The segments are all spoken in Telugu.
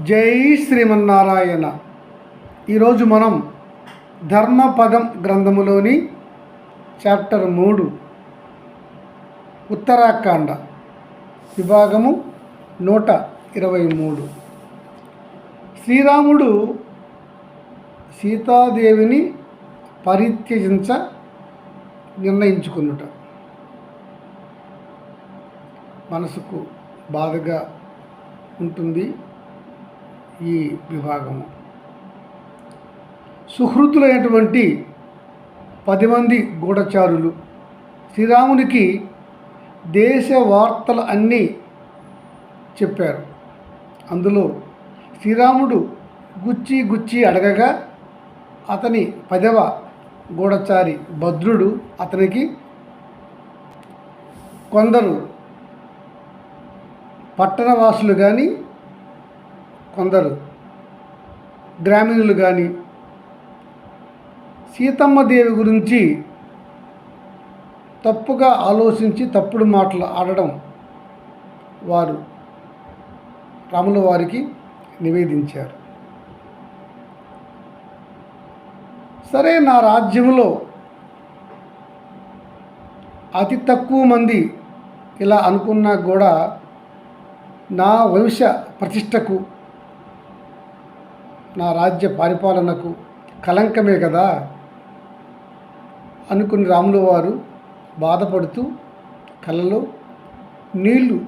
జై శ్రీమన్నారాయణ. ఈరోజు మనం ధర్మపదం గ్రంథములోని చాప్టర్ మూడు ఉత్తరాఖండ విభాగము నూట ఇరవై మూడు. శ్రీరాముడు సీతాదేవిని పరిత్యజించ నిర్ణయించుకున్నట. మనసుకు బాధగా ఉంటుంది. ఈ విభాగము సుహృతులైనటువంటి పది మంది గూఢచారులు. శ్రీరామునికి దేశ వార్తలు అన్నీ చెప్పారు. అందులో శ్రీరాముడు గుచ్చి గుచ్చి అడగగా అతని పదవ గూఢచారి భద్రుడు అతనికి కొందరు పట్టణవాసులు కానీ కొందరు గ్రామీణులు కానీ సీతమ్మ దేవి గురించి తప్పుగా ఆలోచించి తప్పుడు మాటలు ఆడడం వారు రాముల వారికి నివేదించారు. సరే నా రాజ్యంలో అతి తక్కువ మంది ఇలా అనుకున్నా కూడా నా వంశ ప్రతిష్టకు నా రాజ్య పరిపాలనకు కలంకమే కదా? అనుకుని రాముల వారు బాధపడుతూ కళ్ళలో నీళ్ళు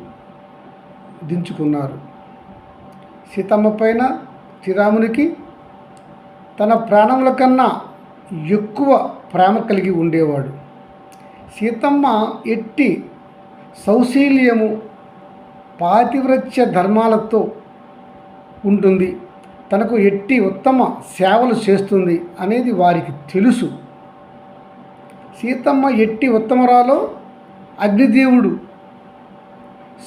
దించుకున్నారు. సీతమ్మ పైన శ్రీరామునికి తన ప్రాణముల కన్నా ఎక్కువ ప్రేమ కలిగి ఉండేవాడు. సీతమ్మ ఎట్టి సౌశీల్యము పాతివ్రత్య ధర్మాలతో ఉంటుంది. తనకు ఎట్టి ఉత్తమ సేవలు చేస్తుంది అనేది వారికి తెలుసు. సీతమ్మ ఎట్టి ఉత్తమరాలో అగ్నిదేవుడు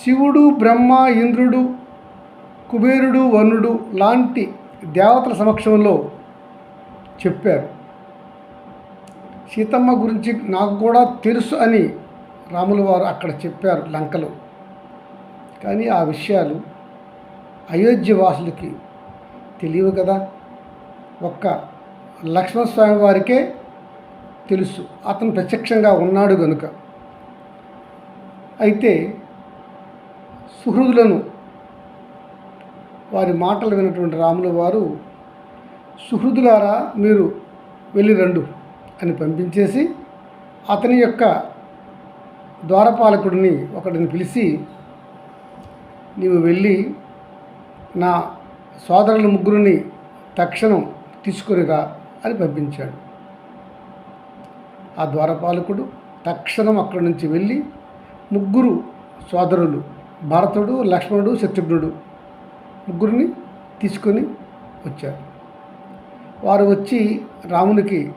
శివుడు బ్రహ్మ ఇంద్రుడు కుబేరుడు వరుణుడు లాంటి దేవతల సమక్షంలో చెప్పారు. సీతమ్మ గురించి నాకు కూడా తెలుసు అని రాముల వారు అక్కడ చెప్పారు లంకలో. కానీ ఆ విషయాలు అయోధ్య వాసులకి తెలియవు కదా. ఒక్క లక్ష్మణస్వామి వారికే తెలుసు. అతను ప్రత్యక్షంగా ఉన్నాడు గనుక. అయితే సుహృదులను వారి మాటలు విన్నటువంటి రాముల వారు సుహృదులారా మీరు వెళ్ళి రండు అని పంపించేసి అతని యొక్క ద్వారపాలకుడిని ఒకడిని పిలిచి నీవు వెళ్ళి నా సోదరుల ముగ్గురిని తక్షణం తీసుకునిరా అని పంపించాడు. ఆ ద్వారపాలకుడు తక్షణం అక్కడి నుంచి వెళ్ళి ముగ్గురు సోదరులు భరతుడు లక్ష్మణుడు శత్రుఘ్నుడు ముగ్గురిని తీసుకొని వచ్చారు. వారు వచ్చి రామునికి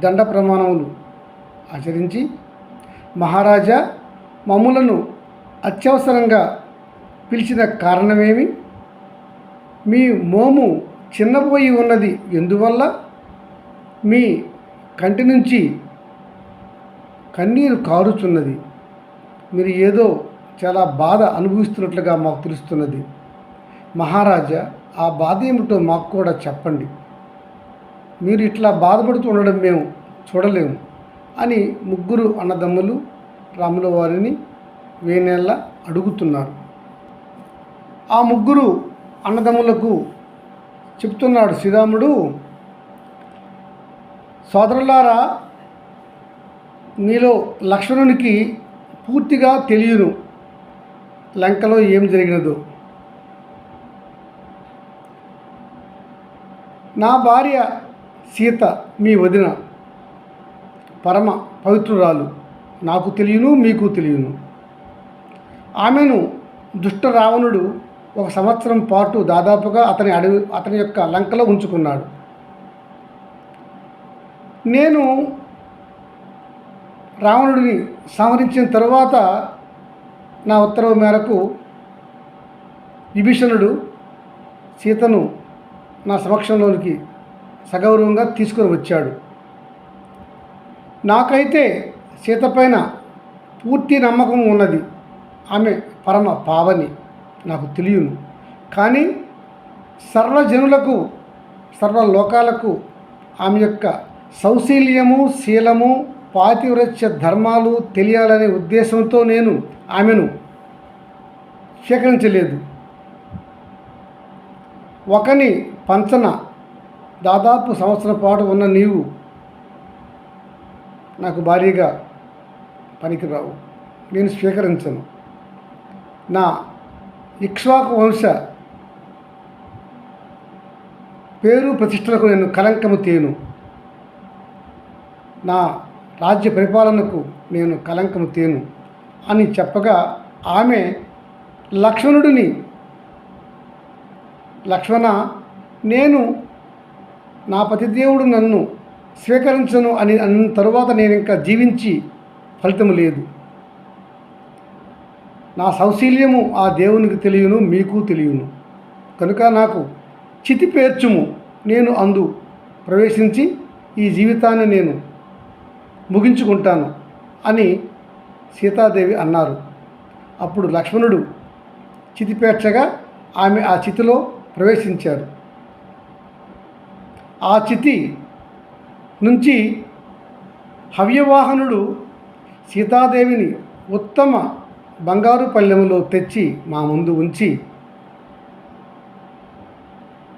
దండ ప్రమాణములు ఆచరించి మహారాజా మమ్ములను అత్యవసరంగా పిలిచిన కారణమేమి? మీ మోము చిన్నపోయి ఉన్నది. ఎందువల్ల? మీ కంటి నుంచి కన్నీరు కారుచున్నది. మీరు ఏదో చాలా బాధ అనుభవిస్తున్నట్లుగా మాకు తెలుస్తున్నది. మహారాజా ఆ బాధ ఏమిటో మాకు కూడా చెప్పండి. మీరు ఇట్లా బాధపడుతూ ఉండడం మేము చూడలేము అని ముగ్గురు అన్నదమ్ములు రాముల వారిని వేనేళ్ళ అడుగుతున్నారు. ఆ ముగ్గురు అన్నదమ్ములకు చెప్తున్నాడు శ్రీరాముడు సోదరులారా మీలో లక్ష్మణునికి పూర్తిగా తెలియను. లంకలో ఏం జరిగినదో. నా భార్య సీత మీ వదిన పరమ పవిత్రురాలు. నాకు తెలియను మీకు తెలియను. ఆమెను దుష్ట రావణుడు ఒక సంవత్సరం పాటు దాదాపుగా అతని అడవి అతని యొక్క లంకలో ఉంచుకున్నాడు. నేను రావణుడిని సంహరించిన తర్వాత నా ఉత్తర్వు మేరకు విభీషణుడు సీతను నా సమక్షంలోనికి సగౌరవంగా తీసుకొని వచ్చాడు. నాకైతే సీత పైన పూర్తి నమ్మకం ఉన్నది. ఆమె పరమ పావని. నాకు తెలియను కానీ సర్వజనులకు సర్వలోకాలకు ఆమె యొక్క సౌశీల్యము శీలము పాతివ్రత్య ధర్మాలు తెలియాలనే ఉద్దేశంతో నేను ఆమెను స్వీకరించలేదు. ఒకని పంచన దాదాపు సంవత్సరం పాటు ఉన్న నీవు నాకు భారీగా పనికిరావు. నేను స్వీకరించను. నా ఇక్ష్వాకు వంశ పేరు ప్రతిష్టలకు నేను కలంకము తేను నా రాజ్య పరిపాలనకు నేను కలంకము తేను అని చెప్పగా ఆమె లక్ష్మణుడిని లక్ష్మణ నేను నా పతిదేవుడు నన్ను స్వీకరించను అని అన్న తరువాత నేను ఇంకా జీవించి ఫలితం లేదు. నా సౌశీల్యము ఆ దేవునికి తెలియను మీకు తెలియను. కనుక నాకు చితి పేర్చుము. నేను అందు ప్రవేశించి ఈ జీవితాన్ని నేను ముగించుకుంటాను అని సీతాదేవి అన్నారు. అప్పుడు లక్ష్మణుడు చితి పేర్చగా ఆమె ఆ చితిలో ప్రవేశించారు. ఆ చితి నుంచి హవ్యవాహనుడు సీతాదేవిని ఉత్తమ బంగారు పల్లెములో తెచ్చి మా ముందు ఉంచి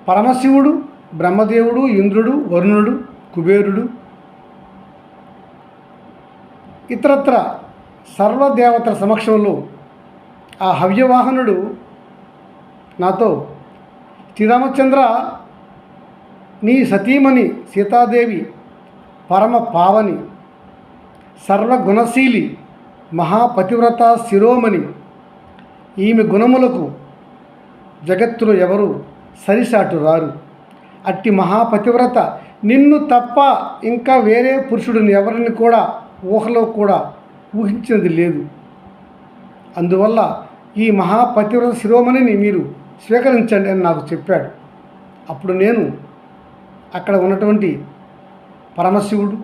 పరమశివుడు బ్రహ్మదేవుడు ఇంద్రుడు వరుణుడు కుబేరుడు ఇతరత్ర సర్వదేవతల సమక్షంలో ఆ హవ్యవాహనుడు నాతో శ్రీరామచంద్ర నీ సతీమణి సీతాదేవి పరమ పావని సర్వగుణశీలి మహాపతివ్రత శిరోమణి. ఈమె గుణములకు జగత్తులో ఎవరు సరిసాటు రారు అట్టి మహాపతివ్రత నిన్ను తప్ప ఇంకా వేరే పురుషుడిని ఎవరిని కూడా ఊహలో కూడా ఊహించినది లేదు. అందువల్ల ఈ మహాపతివ్రత శిరోమణిని మీరు స్వీకరించండి అని నాకు చెప్పాడు. అప్పుడు నేను అక్కడ ఉన్నటువంటి పరమశివుడు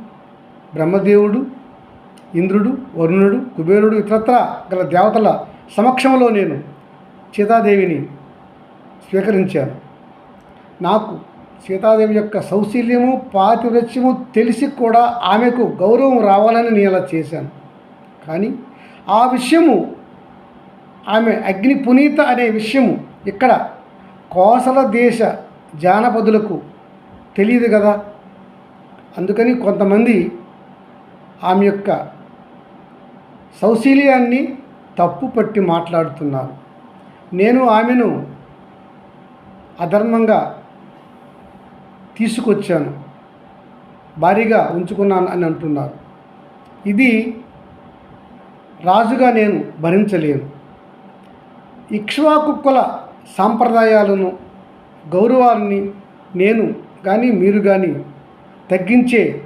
బ్రహ్మదేవుడు ఇంద్రుడు వరుణుడు కుబేరుడు ఇతరత్ర గల దేవతల సమక్షంలో నేను సీతాదేవిని స్వీకరించాను. నాకు సీతాదేవి యొక్క సౌశీల్యము పాతివ్రత్యము తెలిసి కూడా ఆమెకు గౌరవం రావాలని నేను అలా చేశాను. కానీ ఆ విషయము ఆమె అగ్ని పునీత అనే విషయము ఇక్కడ కోసల దేశ జానపదులకు తెలియదు కదా. అందుకని కొంతమంది ఆమె యొక్క సౌశీల్యాన్ని తప్పు పట్టి మాట్లాడుతున్నారు. నేను ఆమెను అధర్మంగా తీసుకొచ్చాను. భారీగా ఉంచుకున్నాను అని అంటున్నారు. ఇది రాజుగా నేను భరించలేను. ఇక్ష్వాకుక్కల సాంప్రదాయాలను గౌరవాన్ని నేను కానీ మీరు కానీ తగ్గించే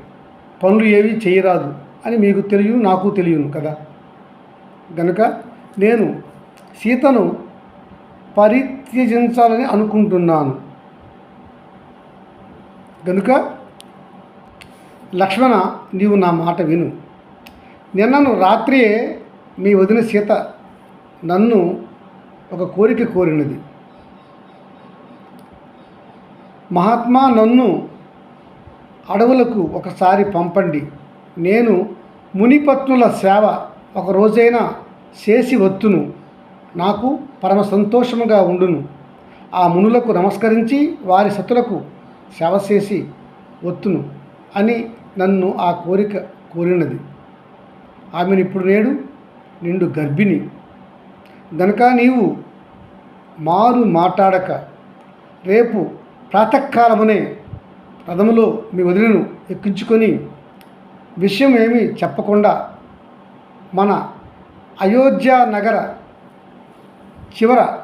పనులు ఏవి చేయరాదు అని మీకు తెలియను నాకు తెలియను కదా? గనుక నేను సీతను పరిత్యజించాలని అనుకుంటున్నాను. గనుక లక్ష్మణ నీవు నా మాట విను. నిన్నను రాత్రియే మీ వదిన సీత నన్ను ఒక కోరిక కోరినది. మహాత్మా నన్ను అడవులకు ఒకసారి పంపండి. నేను మునిపత్నుల సేవ ఒక రోజైనా చేసి వత్తును. నాకు పరమ సంతోషముగా ఉండును. ఆ మునులకు నమస్కరించి వారి సతులకు సేవ చేసి వత్తును అని నన్ను ఆ కోరిక కోరినది. ఆమెను ఇప్పుడు నేడు నిండు గర్భిణి. గనుక నీవు మారు మాట్లాడక రేపు ప్రాతకాలమునే రథములో మీ వదిలిను ఎక్కించుకొని విషయం ఏమీ చెప్పకుండా మన అయోధ్య నగర చివర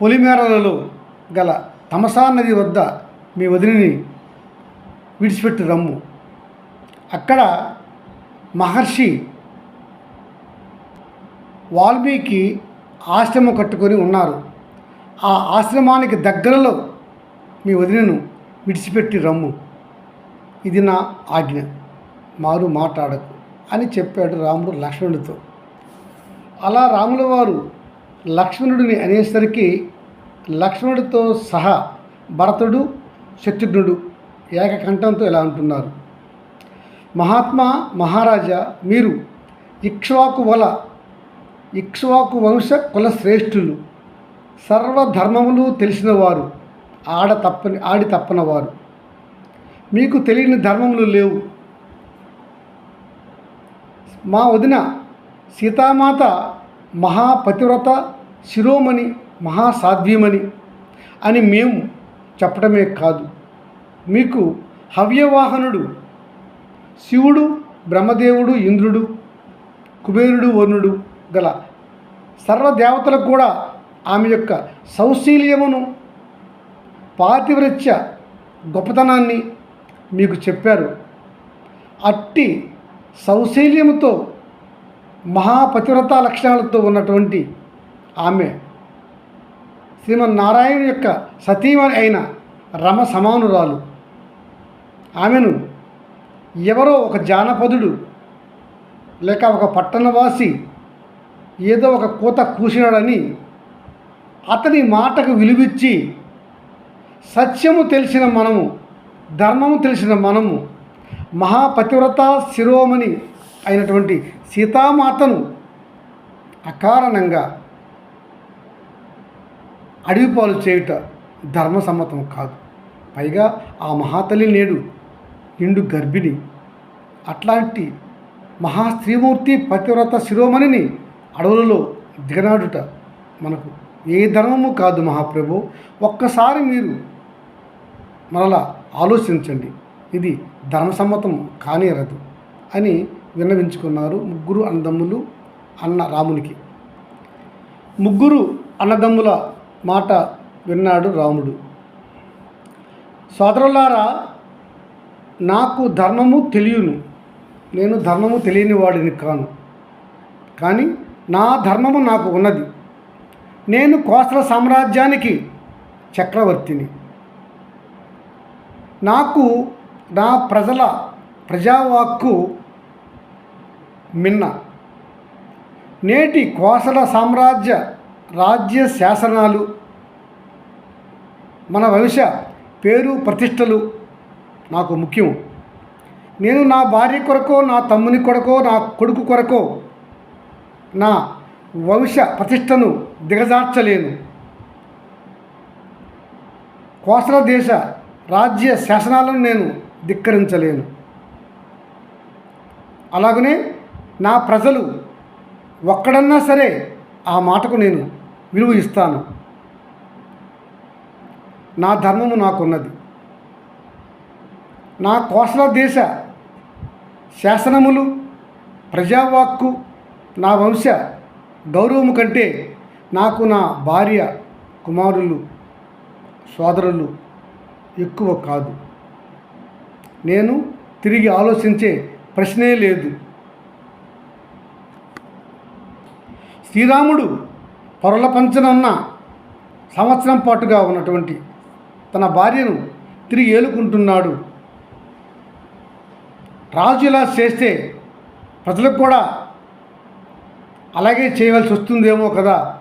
పొలిమేరలలో గల తమసా నది వద్ద మీ వదిలిని విడిచిపెట్టి రమ్ము. అక్కడ మహర్షి వాల్మీకి ఆశ్రమం కట్టుకొని ఉన్నారు. ఆ ఆశ్రమానికి దగ్గరలో మీ వదినను విడిచిపెట్టి రమ్ము. ఇది నా ఆజ్ఞ. మారు మాట్లాడకు. అని చెప్పాడు రాముడు లక్ష్మణుడితో. అలా రాముల వారు లక్ష్మణుడిని అనేసరికి లక్ష్మణుడితో సహా భరతుడు శత్రుఘ్నుడు ఏకకంఠంతో ఇలా అంటున్నారు. మహాత్మా మహారాజా మీరు ఇక్ష్వాకు వల ఇక్ష్వాకు వంశ కుల శ్రేష్ఠులు. సర్వధర్మములు తెలిసినవారు ఆడ తప్పని ఆడి తప్పనవారు. మీకు తెలియని ధర్మములు లేవు. మా వదిన సీతామాత మహాపతివ్రత శిరోమణి మహాసాధ్వీమణి అని మేము చెప్పడమే కాదు. మీకు హవ్యవాహనుడు శివుడు బ్రహ్మదేవుడు ఇంద్రుడు కుబేరుడు వరుణుడు గల సర్వదేవతలకు కూడా ఆమె యొక్క సౌశీల్యమును పాతివ్రత్య గొప్పతనాన్ని మీకు చెప్పారు. అట్టి సౌశీల్యంతో మహాపతివ్రత లక్షణాలతో ఉన్నటువంటి ఆమె. శ్రీమన్నారాయణ యొక్క సతీమణి అయిన రమ సమానురాలు ఆమెను ఎవరో ఒక జానపదుడు లేక ఒక పట్టణవాసి ఏదో ఒక కూత కూసినాడని అతని మాటకు విలువిచ్చి సత్యము తెలిసిన మనము ధర్మము తెలిసిన మనము మహాపతివ్రత శిరోమణి అయినటువంటి సీతామాతను అకారణంగా అడవిపాలు చేయుట ధర్మసమ్మతం కాదు. పైగా ఆ మహాతల్లి నేడు నిండు గర్భిణి. అట్లాంటి మహాస్త్రీమూర్తి పతివ్రత శిరోమణిని అడవులలో దిగనాడుట మనకు ఏ ధర్మము కాదు మహాప్రభు. ఒక్కసారి మీరు మరలా ఆలోచించండి. ఇది ధర్మసమ్మతం కానేరదు అని విన్నవించుకున్నారు ముగ్గురు అన్నదమ్ములు అన్న రామునికి. ముగ్గురు అన్నదమ్ముల మాట విన్నాడు రాముడు. సోదరులారా నాకు ధర్మము తెలియను. నేను ధర్మము తెలియని వాడిని కాను. కానీ నా ధర్మము నాకు ఉన్నది. నేను కోసల సామ్రాజ్యానికి చక్రవర్తిని. నాకు నా ప్రజల ప్రజావాక్కు మిన్న. నేటి కోసల సామ్రాజ్య రాజ్య శాసనాలు మన వంశ పేరు ప్రతిష్టలు నాకు ముఖ్యం. నేను నా భార్య కొరకో నా తమ్ముని కొరకో నా కొడుకు కొరకో నా వంశ ప్రతిష్టను దిగజార్చలేను. కోసల దేశ రాజ్య శాసనాలను నేను ధిక్కరించలేను. అలాగనే నా ప్రజలు ఒక్కడన్నా సరే ఆ మాటకు నేను విలువ ఇస్తాను. నా ధర్మము నాకున్నది. నా కోసల దేశ శాసనములు ప్రజావాక్కు నా వంశ గౌరవము కంటే నాకు నా భార్య కుమారులు సోదరులు ఎక్కువ కాదు. నేను తిరిగి ఆలోచించే ప్రశ్నే లేదు. శ్రీరాముడు పొరల పంచన ఉన్న సంవత్సరం పాటుగా ఉన్నటువంటి తన భార్యను తిరిగి ఏలుకుంటున్నాడు. రాజు ఇలా చేస్తే ప్రజలకు కూడా అలాగే చేయవలసి వస్తుందేమో కదా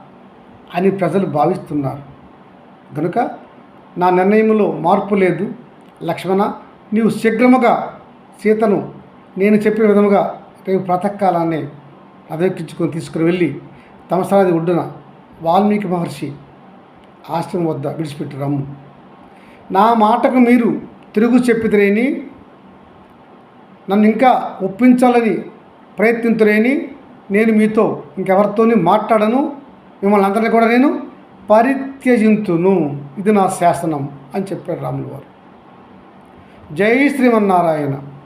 అని ప్రజలు భావిస్తున్నారు. కనుక నా నిర్ణయంలో మార్పు లేదు. లక్ష్మణ నీవు శీఘ్రముగా సీతను నేను చెప్పిన విధముగా రేపు ప్రాతకాలాన్ని అదెక్కించుకొని తీసుకుని వెళ్ళి తమసరాది ఒడ్డున వాల్మీకి మహర్షి ఆశ్రమం వద్ద విడిచిపెట్టి రమ్ము. నా మాటకు మీరు తిరుగు చెప్పితురేని నన్ను ఇంకా ఒప్పించాలని ప్రయత్నించలేని నేను మీతో ఇంకెవరితోని మాట్లాడను మిమ్మల్ని అందరినీ కూడా నేను పరిత్యజింతును. ఇది నా శాసనం అని చెప్పాడు రాములు వారు జై శ్రీమన్నారాయణ.